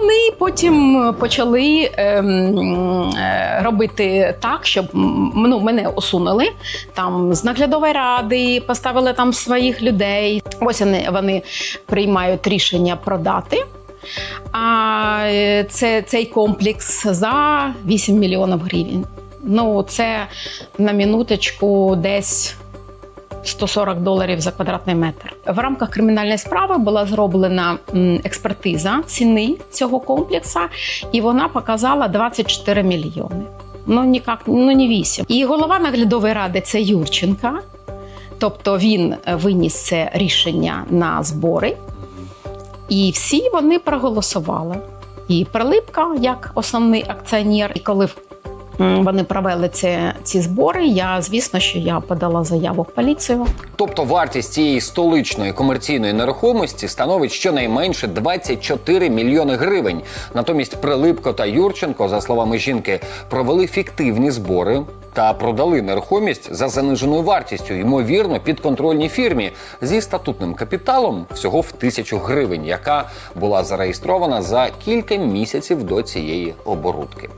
Вони потім почали ем, е, робити так, щоб ну, мене усунули там з наглядової ради, поставили там своїх людей. Ось вони, вони приймають рішення продати. А е, це, цей комплекс за 8 мільйонів гривень. Ну, це на минуточку десь 140 доларів за квадратний метр. В рамках кримінальної справи була зроблена експертиза ціни цього комплексу, і вона показала 24 мільйони. Ну, ніяк, ну не 8. І голова наглядової ради це Юрченка. Тобто він е, виніс це рішення на збори, і всі вони проголосували. І Прилипка як основний акціонер. І коли вони провели ці, ці збори, я звісно, що я подала заяву в поліцію. Тобто вартість цієї столичної комерційної нерухомості становить щонайменше 24 мільйони гривень. Натомість Прилипко та Юрченко, за словами жінки, провели фіктивні збори та продали нерухомість за заниженою вартістю, ймовірно, підконтрольній фірмі зі статутним капіталом всього в тисячу гривень, яка була зареєстрована за кілька місяців до цієї оборудки.